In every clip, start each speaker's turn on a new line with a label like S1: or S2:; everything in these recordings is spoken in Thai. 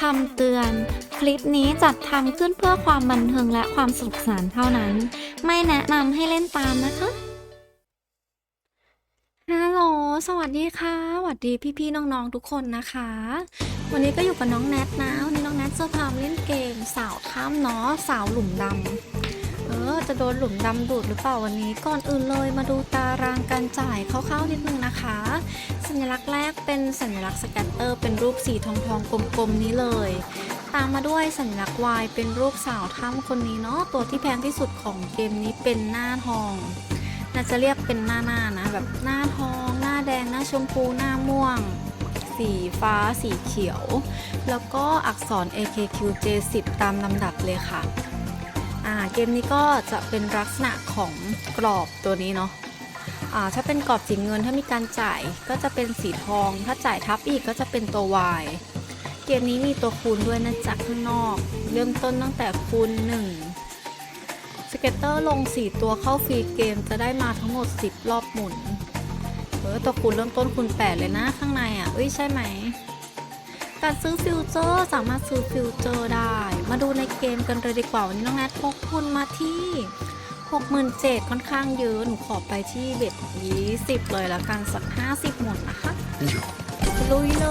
S1: คำเตือน คลิปนี้จัดทำขึ้นเพื่อความบันเทิงและความสนุกสนานเท่านั้น ไม่แนะนำให้เล่นตามนะคะ ฮัลโหล สวัสดีค่ะ สวัสดีพี่ๆน้องๆทุกคนนะคะ วันนี้ก็อยู่กับน้องแนทนะ วันนี้น้องแนทจะพาเล่นเกมสาวข้ามเนาะสาวหลุมดำ ออจะโดนหลุมดำดูดหรือเปล่าวันนี้ ก่อนอื่นเลยมาดูตารางการจ่ายคร่าวๆนิดนึงนะคะ สัญลักษณ์แรกเป็นสัญลักษณ์สแกตเตอร์ เป็นรูปสีทองๆกลมๆนี้เลย ตามมาด้วยสัญลักษณ์ Y เป็นรูปสาวถ้ำคนนี้เนาะตัวที่แพงที่สุดของเกมนี้เป็นหน้าทองน่าจะเรียกเป็นหน้าหน้านะแบบหน้าทอง หน้าแดงหน้าชมพูหน้าม่วง สีฟ้าสีเขียว แล้วก็อักษร AKQJ10 ตามลำดับเลยค่ะ อ่าเกมนี้ก็จะเป็นลักษณะของกรอบตัวนี้เนาะอ่าถ้าเป็นกรอบสีเงินถ้ามีการจ่ายก็จะเป็นสีทอง ถ้าจ่ายทับอีกก็จะเป็นตัว Y เกมนี้มีตัวคูณด้วยนะจ๊ะข้างนอก เริ่มต้นตั้งแต่คูณ1สเก็ตเตอร์ลง 4 ตัวเข้าฟรีเกมจะได้มาทั้งหมด 10 รอบหมุนเออตัวคูณเริ่มต้นคูณ 8 เลยนะข้างในอะเอ้ยใช่ไหม การซื้อฟิวเจอร์สามารถซื้อฟิวเจอร์ได้ มาดูในเกมกันเลยดีกว่าวันนี้น้องแนทพกคุณมาที่ 67,000ค่อนข้างเยอะ หนูขอไปที่เบ็ด20 เลยละกันสัก 50 หมดนะคะลุยเล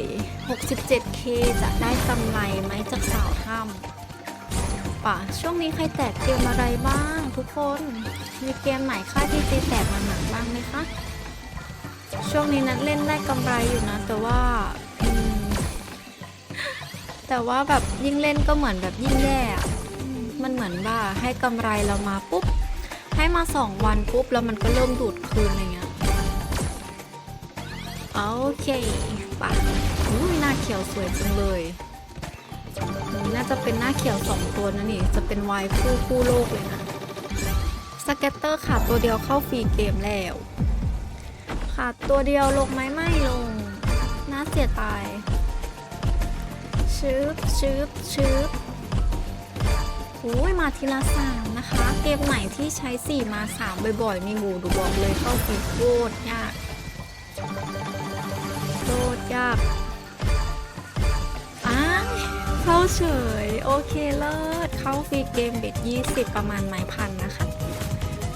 S1: ย 67k จะได้กำไรไหมจากสาวถ้ำป่ะ ช่วงนี้ใครแตกเกมอะไรบ้างทุกคน มีเกมไหนค่าที่ตีแตกมาหนักบ้างไหมคะ ช่วงนี้นัดเล่นได้กำไรอยู่นะ แต่ว่า แต่ว่าแบบยิ่งเล่นก็เหมือนแบบยิ่งแย่มันเหมือนว่าให้กำไรเรามาปุ๊บ ให้มาสองวันปุ๊บ แล้วมันก็เริ่มดูดคืนอะไรเงี้ยโอเคปะอุ้ยหน้าเขียวสวยจังเลยน่าจะเป็นหน้าเขียวสองตัวนะนี่ จะเป็นวายคู่คู่โลกเลยนะสเก็ตเตอร์ขาดตัวเดียวเข้าฟรีเกมแล้ว ขาดตัวเดียวลงไหมไม่ลง น่าเสียดาย ชึบชึบชึบโอ้ยมาทีละสามนะคะ เกมไหนที่ใช้สี่มาสามบ่อยๆ มีหมูดูบอกเลยเข้าฟีโคตรยากโคตรยากอ้าเข้าเฉย โอเคเลิศเข้าฟรีเกมเบ็ด20ประมาณไม้พันนะคะ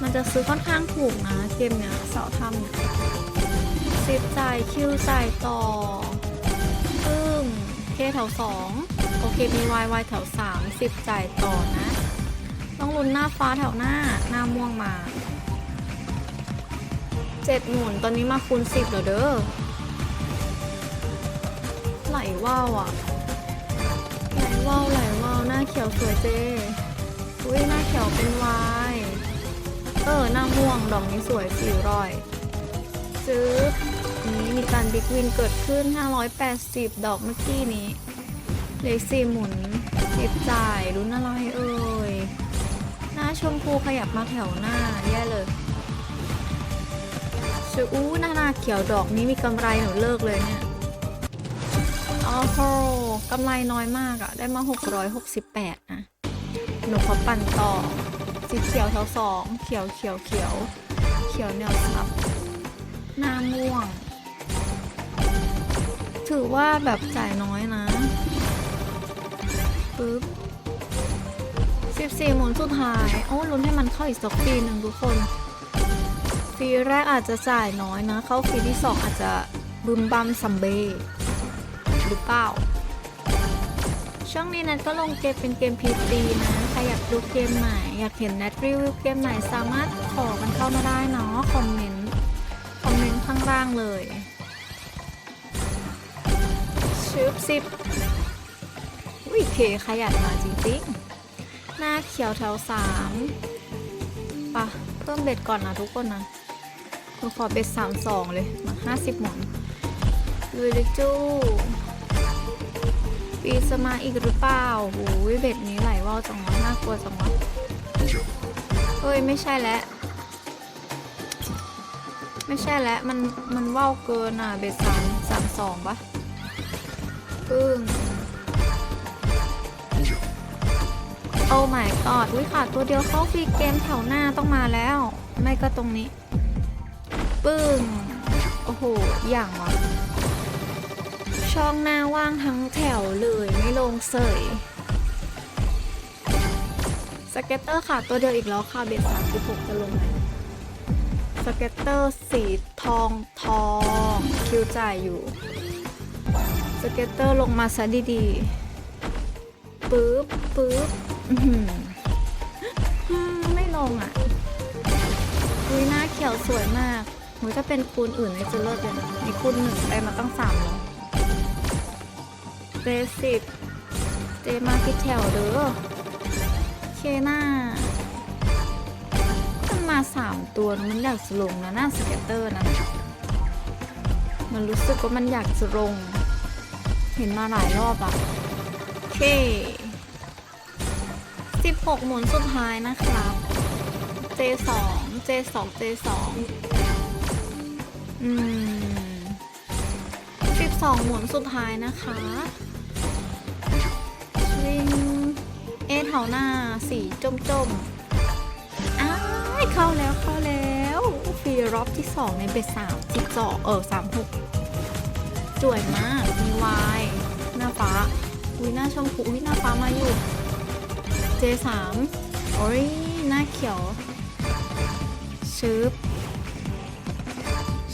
S1: มันจะซื้อค่อนข้างถูกนะ เกมเนี้ยเสาทำสิบจ่ายคิวจ่ายต่อ แถวสองโอเคมีวายวายแถวสามสิบจ่ายต่อนะ ต้องลุ้นหน้าฟ้าแถวหน้าหน้าม่วงมาเจ็ดหมุนตอนนี้มาคูณสิบแล้วเด้อไหลว่าวอะไหลว่าวไหลว่าวหน้าเขียวสวยเจอุ้ยหน้าเขียวเป็นวายเออหน้าม่วงดอกนี้สวยสี่ร้อยซื้อ บิ๊กวินเกิดขึ้น 580 ดอกเมื่อกี้นี้ เลขสี่หมุนเก็บจ่ายรุ้นอะไรเอ่ย หน้าชมพูขยับมาแถวหน้า แย่เลยชื่ออู้หน้าหน้าเขียวดอกนี้มีกำไรหนูเลิกเลยเนี่ยโอ้โหกำไรน้อยมากอะได้มา 668นะหนูขอปั่นต่อ สีเขียวแถวสองเขียวเขียวเขียว เขียวแนวซับหน้าม่วง ถือว่าแบบจ่ายน้อยนะปึ๊บ14หมุนสุดท้าย โอ้ลุ้นให้มันเข้าอีกสักปีหนึ่งทุกคนปีแรกอาจจะจ่ายน้อยนะ เข้าปีที่สองอาจจะบึมบัมซัมเบ้หรือเปล่า ช่วงนี้นัทก็ลงเกมเป็นเกมพีซีนะใครอยากดูเกมไหนอยากเห็นนัทรีวิวเกมไหนสามารถขอกันเข้ามาได้เนาะคอมเมนต์คอมเมนต์ข้างล่างเลย ชืบสิบวิเคขยันมาจริงๆ หน้าเขียวแถวสามปะเพิ่มเบ็ดก่อนนะทุกคนนะหนูขอเบ็ดสามสองเลยมาห้าสิบหมุนลุยเลยจู้ปีสมาอีกหรือเปล่าโอ้ยเบ็ดนี้ไหลว่าวจังวะน่ากลัวจังวะเฮ้ยไม่ใช่แล้วไม่ใช่แล้วมันมันว่าวเกินอะเบ็ดสามสามสองปะ ปึ้งโอ้ my god อุ้ยขาดตัวเดียวเข้าฟรีเกมแถวหน้าต้องมาแล้ว ไม่ก็ตรงนี้ ปึ้ง โอ้โห อย่างวะชช่องหน้าว่างทั้งแถวเลยไม่ลงเสยสเก็ตเตอร์ค่ะตัวเดียวอีกแล้วค่ะเบสสามสิบหกจะลงไหมสเก็ตเตอร์สีทองทองคิวจ่ายอยู่ส เก็ตเตอร์ลงมาซะดีๆ ปึ๊บปึ๊บไม่ลงอะอุ้ยหน้าเขียวสวยมากหุยถ้าเป็นคูณอื่นเนี่ยจะเลิศเลยนะมีคูณหนึ่งได้มาตั้งสามเนาะเบสิกเจมาคิดแถวเด้อเคน่ามันมาสามตัวมันอยากจะลงนะหน้าสเก็ตเตอร์นะมันรู้สึกว่ามันอยากจะลง เห็นมาหลายรอบอะเคสิบหกหมุนสุดท้ายนะครับ J2 J2 J2 อืมสิบสองหมุนสุดท้ายนะคะวิ่งเอะแถวหน้าสีจมจมอ้ายเข้าแล้วเข้าแล้ว ฟรีรอบที่สองในเบ็ดสามสิบสองเออสามหก สวยมาก มีวายหน้าฟ้า อุ้ยหน้าชมพูอุ้ยหน้าฟ้ามาอยู่เจสามโอ้ยหน้าเขียวชึบ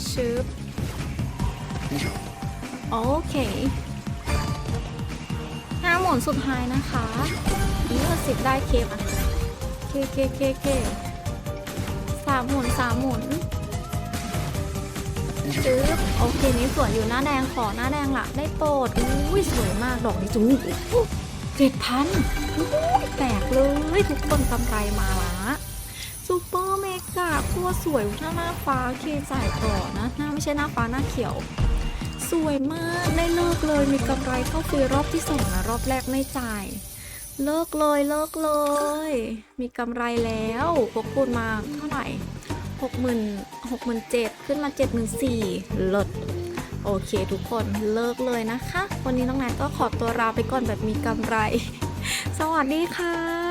S1: ชึบโอเคห้าหมุนสุดท้ายนะคะนี่ก็สิบได้เคมอะ เคเคเคเคสามหมุนสามหมุน จื๊บโอเคนี้สวยอยู่หน้าแดงขอหน้าแดงละได้โปรดอุ้ยสวยมากดอกนี้จูเจ็ดพันแตกเลยทุกคนกำไรมาละซูเปอร์เมกะตัวสวยหน้าหน้าฟ้าเคจ่ายต่อนะหน้าไม่ใช่หน้าฟ้าหน้าเขียว สวยมากได้เลิกเลยมีกำไรเข้าฟรีรอบที่สองนะรอบแรกไม่จ่ายเลิกเลยเลิกเลย มีกำไรแล้วพกคูณมาเท่าไหร่หกหมื่น หกหมื่นเจ็ดขึ้นมาเจ็ดหมื่นสี่ลดโอเคทุกคนเลิกเลยนะคะ วันนี้น้องแนทก็ขอตัวลาไปก่อนแบบมีกำไร สวัสดีค่ะ